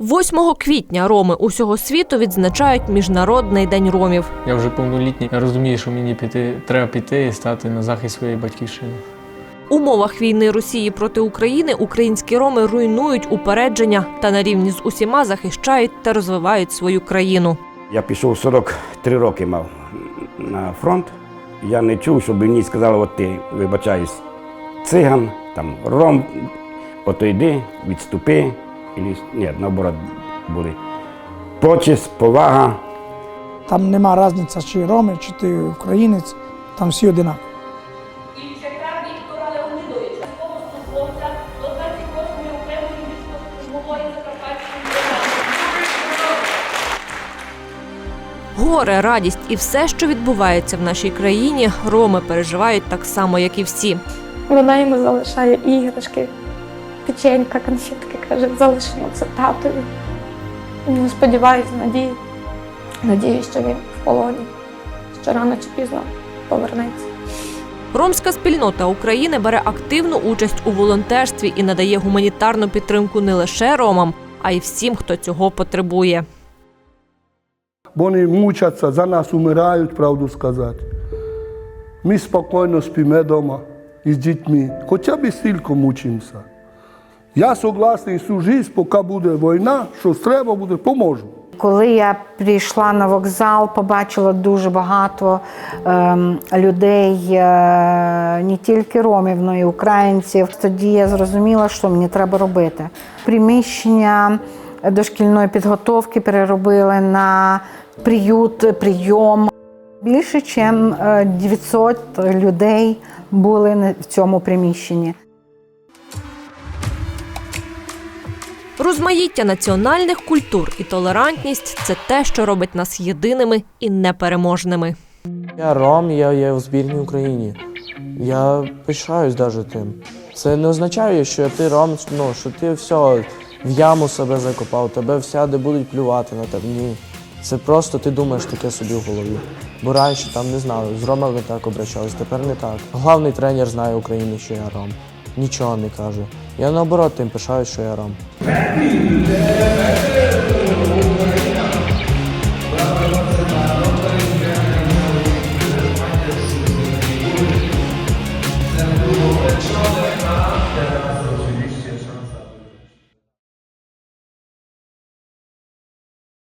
8 квітня роми усього світу відзначають Міжнародний день ромів. Я вже повнолітній. Я розумію, що мені піти, треба піти і стати на захист своєї батьківщини. У умовах війни Росії проти України українські роми руйнують упередження та на рівні з усіма захищають та розвивають свою країну. Я пішов 43 роки мав на фронт. Я не чув, щоб мені сказали, от ти, вибачаюсь, циган, там ром, ото йди, відступи. Ні, наоборот, буде. Почесть, повага. Там нема різниці, чи роми, чи ти українець, там всі одинакові. Ільчака Віктора Леонідовича, військовослужбовця до 28-ї окремої військової Закарпатської бригади. Горе, радість і все, що відбувається в нашій країні, роми переживають так само, як і всі. Вона йому залишає іграшки, печенька, конфетки, каже, залишимо це татові. Ну, Сподіваюся, надію, надію, що він в полоні, що рано чи пізно повернеться. Ромська спільнота України бере активну участь у волонтерстві і надає гуманітарну підтримку не лише ромам, а й всім, хто цього потребує. Бо Вони мучаться, за нас умирають, правду сказати. Ми спокійно спимо вдома із дітьми, хоча б стільки мучимося. Я согласний всю життя, поки буде війна, що треба буде, поможу. Коли я прийшла на вокзал, побачила дуже багато ем, людей, е, не тільки ромів, але й українців. Тоді я зрозуміла, що мені треба робити. Приміщення дошкільної підготовки переробили на приют, прийом. Більше, ніж 900 людей були в цьому приміщенні. Розмаїття національних культур і толерантність це те, що робить нас єдиними і непереможними. Я ром, я є в збірній Україні. Я пишаюсь навіть тим. Це не означає, що ти ром, ну, що ти все в яму себе закопав, тебе всяде будуть плювати на тебе. Ні. Це просто ти думаєш таке собі в голові. Бо раніше там не знаю, з ромами так обращались, тепер не так. Главний тренер знає України, що я ром. Нічого не каже. Я наоборот тим пишаюсь, що я ром.